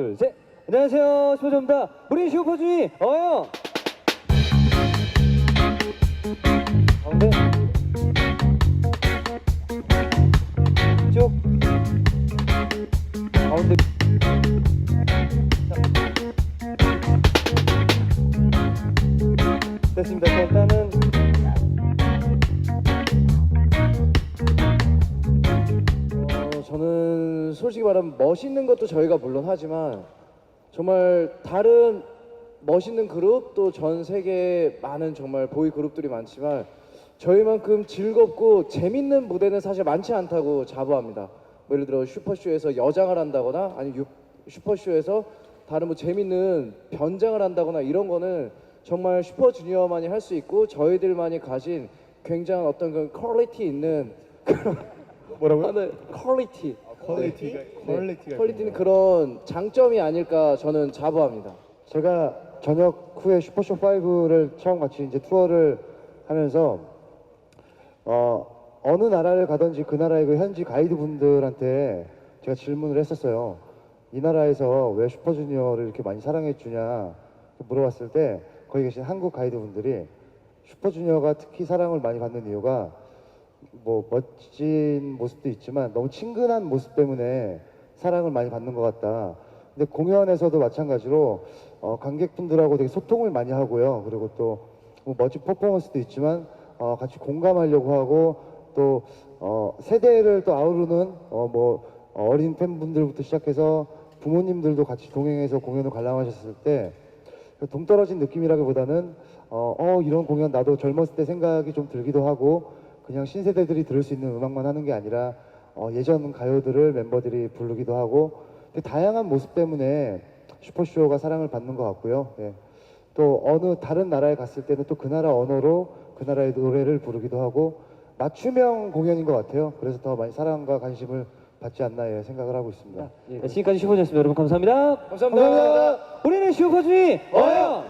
둘, 셋. 안녕하세요. 슈퍼주입니다. 우리 슈퍼주니 어요. 가운데. 쭉. 가운데. 자. 됐습니다. 자, 일단은 솔직히 말하면 멋있는 것도 저희가 물론 하지만 정말 다른 멋있는 그룹 또 전 세계에 많은 정말 보이 그룹들이 많지만 저희만큼 즐겁고 재밌는 무대는 사실 많지 않다고 자부합니다. 뭐 예를 들어 슈퍼쇼에서 여장을 한다거나 아니 면 슈퍼쇼에서 다른 뭐 재밌는 변장을 한다거나 이런 거는 정말 슈퍼주니어만이 할 수 있고 저희들만이 가진 굉장한 어떤 그런 퀄리티 있는 그런 뭐라고요? 퀄리티 퀄리티가 퀄리티가 퀄리티는 그런 장점이 아닐까 저는 자부합니다. 제가 저녁 후에 슈퍼쇼 5를 처음 같이 이제 투어를 하면서 어 어느 나라를 가든지 그 나라의 그 현지 가이드 분들한테 제가 질문을 했었어요. 이 나라에서 왜 슈퍼주니어를 이렇게 많이 사랑해 주냐 물어봤을 때 거기 계신 한국 가이드 분들이 슈퍼주니어가 특히 사랑을 많이 받는 이유가 뭐 멋진 모습도 있지만 너무 친근한 모습 때문에 사랑을 많이 받는 것 같다. 근데 공연에서도 마찬가지로 어, 관객분들하고 되게 소통을 많이 하고요. 그리고 또뭐 멋진 퍼포먼스도 있지만 어, 같이 공감하려고 하고 또 어, 세대를 또 아우르는 어, 뭐 어린 팬분들부터 시작해서 부모님들도 같이 동행해서 공연을 관람하셨을 때 동떨어진 느낌이라기보다는 어, 어 이런 공연 나도 젊었을 때 생각이 좀 들기도 하고 그냥 신세대들이 들을 수 있는 음악만 하는 게 아니라 어, 예전 가요들을 멤버들이 부르기도 하고 다양한 모습 때문에 슈퍼쇼가 사랑을 받는 것 같고요. 예. 또 어느 다른 나라에 갔을 때는 또 그 나라 언어로 그 나라의 노래를 부르기도 하고 맞춤형 공연인 것 같아요. 그래서 더 많이 사랑과 관심을 받지 않나 예, 생각을 하고 있습니다. 예, 지금까지 슈퍼주였습니다. 여러분 감사합니다. 감사합니다. 감사합니다. 우리는 슈퍼주의 어요.